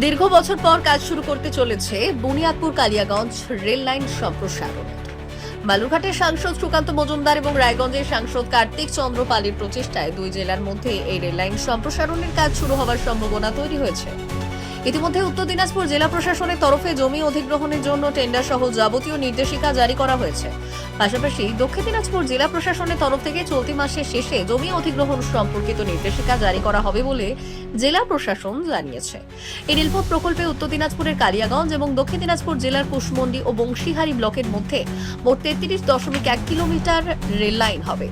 দীর্ঘ বছর পর কাজ শুরু করতে চলেছে বুনিয়াদপুর কালিয়াগঞ্জ রেল লাইন সম্প্রসারণ। বালুরঘাটের সাংসদ সুকান্ত মজুমদার এবং রায়গঞ্জের সাংসদ কার্তিক চন্দ্র পালের প্রচেষ্টায় দুই জেলার মধ্যে এই রেল লাইন সম্প্রসারণের কাজ শুরু হওয়ার সম্ভাবনা তৈরি হয়েছে। ইতিমধ্যে উত্তর দিনাজপুর জেলা প্রশাসনের তরফে জমি অধিগ্রহণের জন্য টেন্ডার সহ যাবতীয় নির্দেশিকা জারি করা হয়েছে। পাশাপাশি দক্ষিণ দিনাজপুর জেলা প্রশাসনের তরফ থেকে চলতি মাসের শেষে জমি অধিগ্রহণ সম্পর্কিত নির্দেশিকা জারি করা হবে বলে জেলা প্রশাসন জানিয়েছে। এই রেলপথ প্রকল্পে উত্তর দিনাজপুরের কালিয়াগঞ্জ এবং দক্ষিণ দিনাজপুর জেলার কুশমন্ডি ও বংশীহারি ব্লকের মধ্যে মোট তেত্রিশ দশমিক এক কিলোমিটার রেল লাইন হবে।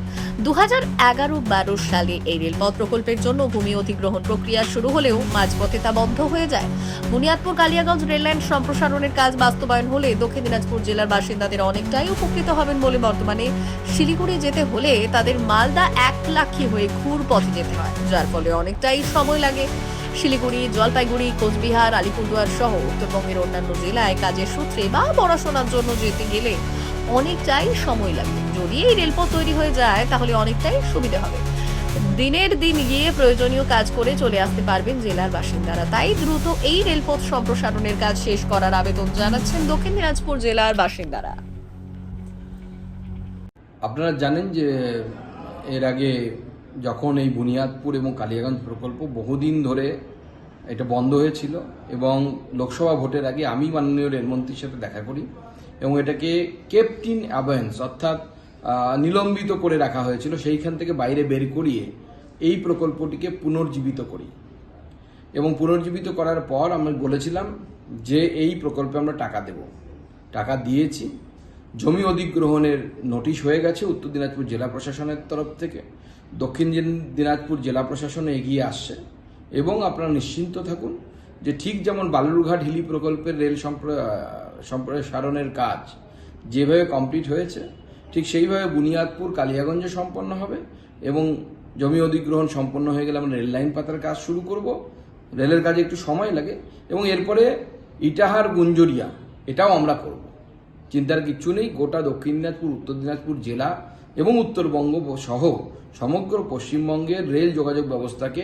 দু হাজার এগারো বারো সালে এই রেলপথ প্রকল্পের জন্য ভূমি অধিগ্রহণ প্রক্রিয়া শুরু হলেও মাঝপথে তা বন্ধ হয়ে যায়। বুনিয়াদপুর কালিয়াগঞ্জ রেল লাইন সম্প্রসারণের কাজ বাস্তবায়ন হলে দক্ষিণ দিনাজপুর জেলার বাসিন্দাদের অনেকটাই উপকৃত হবেন বলে বর্তমানে শিলিগুড়ি যেতে হলে তাদের মালদা এক লাখি হয়ে ঘুর পথে যেতে হয়, যার ফলে অনেকটাই সময় লাগে। শিলিগুড়ি, জলপাইগুড়ি, কোচবিহার, আলিপুরদুয়ার সহ উত্তরবঙ্গের অন্যান্য জেলায় কাজের সূত্রে বা পড়াশোনার জন্য যেতে গেলে অনেকটাই সময় লাগবে যদি এই রেলপথ তৈরি হয়ে যায়, তাহলে অনেকটাই সুবিধা হবে। দিনের দিন গিয়ে প্রয়োজনীয় কাজ করে চলে আসতে পারবেন জেলার বাসিন্দারা। তাই দ্রুত এই রেলপথ সম্প্রসারণের কাজ শেষ করার আবেদন জানাচ্ছেন দক্ষিণ দিনাজপুর জেলার বাসিন্দারা। আপনারা জানেন যে এর আগে যখন এই বুনিয়াদপুর এবং কালিয়াগঞ্জ প্রকল্প বহুদিন ধরে এটা বন্ধ হয়েছিল এবং লোকসভা ভোটের আগে আমি মাননীয় রেলমন্ত্রীর সাথে দেখা করি এবং এটাকে কেপটিন অ্যাবয়েন্স অর্থাৎ নিলম্বিত করে রাখা হয়েছিল, সেইখান থেকে বাইরে বের করিয়ে এই প্রকল্পটিকে পুনর্জীবিত করি। এবং পুনর্জীবিত করার পর আমি বলেছিলাম যে এই প্রকল্পে আমরা টাকা দেব। টাকা দিয়েছি। জমি অধিগ্রহণের নোটিশ হয়ে গেছে উত্তর দিনাজপুর জেলা প্রশাসনের তরফ থেকে। দক্ষিণ দিন- দিনাজপুর জেলা প্রশাসন এগিয়ে আসছে। এবং আপনারা নিশ্চিন্ত থাকুন যে ঠিক যেমন বালুরঘাট হিলি প্রকল্পের রেল সম্প্র- সম্প্রসারণের কাজ যেভাবে কমপ্লিট হয়েছে, ঠিক সেইভাবে বুনিয়াদপুর কালিয়াগঞ্জে সম্পন্ন হবে এবং জমি অধিগ্রহণ সম্পন্ন হয়ে গেলে আমরা রেল লাইন পাতার কাজ শুরু করব। রেলের কাজে একটু সময় লাগে এবং এরপরে ইটাহার গুঞ্জরিয়া, এটাও আমরা করব। চিন্তার কিচ্ছু নেই, গোটা দক্ষিণ দিনাজপুর, উত্তর দিনাজপুর জেলা এবং উত্তরবঙ্গ সহ সমগ্র পশ্চিমবঙ্গের রেল যোগাযোগ ব্যবস্থাকে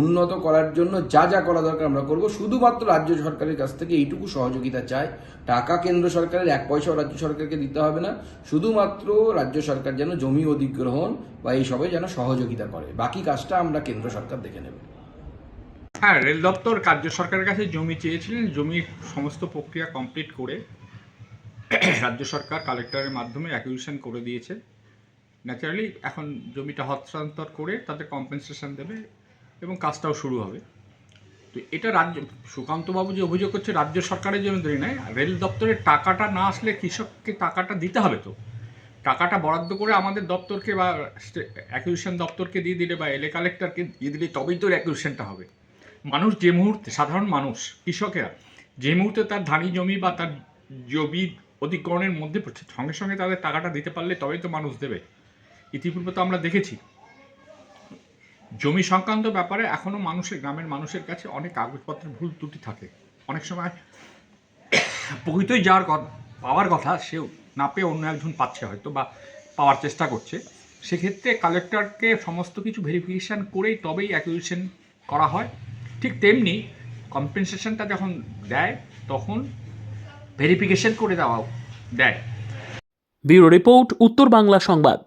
উন্নত করার জন্য যা যা করা দরকার আমরা করব। শুধুমাত্র রাজ্য সরকারের কাছ থেকে এইটুকু সহযোগিতা চাই। টাকা কেন্দ্র সরকারের এক পয়সাও রাজ্য সরকারকে দিতে হবে না। শুধুমাত্র রাজ্য সরকার যেন জমি অধিগ্রহণ বা এই সবে যেন সহযোগিতা করে। বাকি কাজটা আমরা কেন্দ্র সরকার দেখে নেব। হ্যাঁ রেল দপ্তর রাজ্য সরকারের কাছে জমি চেয়েছিলেন। জমির সমস্ত প্রক্রিয়া কমপ্লিট করে রাজ্য সরকার কালেক্টরের মাধ্যমে অ্যাকুইশন করে দিয়েছে। ন্যাচারালি এখন জমিটা হস্তান্তর করে তাদের কম্পেনসেশন দেবে এবং কাজটাও শুরু হবে। তো এটা রাজ্য, সুকান্তবাবু যে অভিযোগ করছে রাজ্য সরকারের জন্য দেরি নয়। রেল দপ্তরের টাকাটা না আসলে কৃষককে টাকাটা দিতে হবে তো? টাকাটা বরাদ্দ করে আমাদের দপ্তরকে বা অ্যাকুইশন দপ্তরকে দিয়ে দিলে বা এলে কালেক্টরকে দিয়ে দিলে তবেই তো অ্যাকুইশনটা হবে। মানুষ যে মুহূর্তে, সাধারণ মানুষ, কৃষকেরা, যে মুহূর্তে তার ধানি জমি বা তার জমি অধিগ্রহণের মধ্যে পড়ছে, সঙ্গে সঙ্গে তাদের টাকাটা দিতে পারলে তবেই তো মানুষ দেবে। ইতিপূর্বে তো আমরা দেখেছি। জমি সংক্রান্ত ব্যাপারে এখনও মানুষের, গ্রামের মানুষের কাছে অনেক কাগজপত্রের ভুল ত্রুটি থাকে। অনেক সময় প্রকৃতই যার পাওয়ার কথা সেও না পেয়ে অন্য একজন পাচ্ছে হয়তো বা পাওয়ার চেষ্টা করছে। সেক্ষেত্রে কালেক্টরকে সমস্ত কিছু ভেরিফিকেশান করেই তবেই অ্যাকুইশন করা হয়। ঠিক তেমনি কম্পেনসেশনটা যখন দেয়, তখন ভেরিফিকেশন করে দেওয়া দেয়। ব্যুরো রিপোর্ট, উত্তর বাংলা সংবাদ।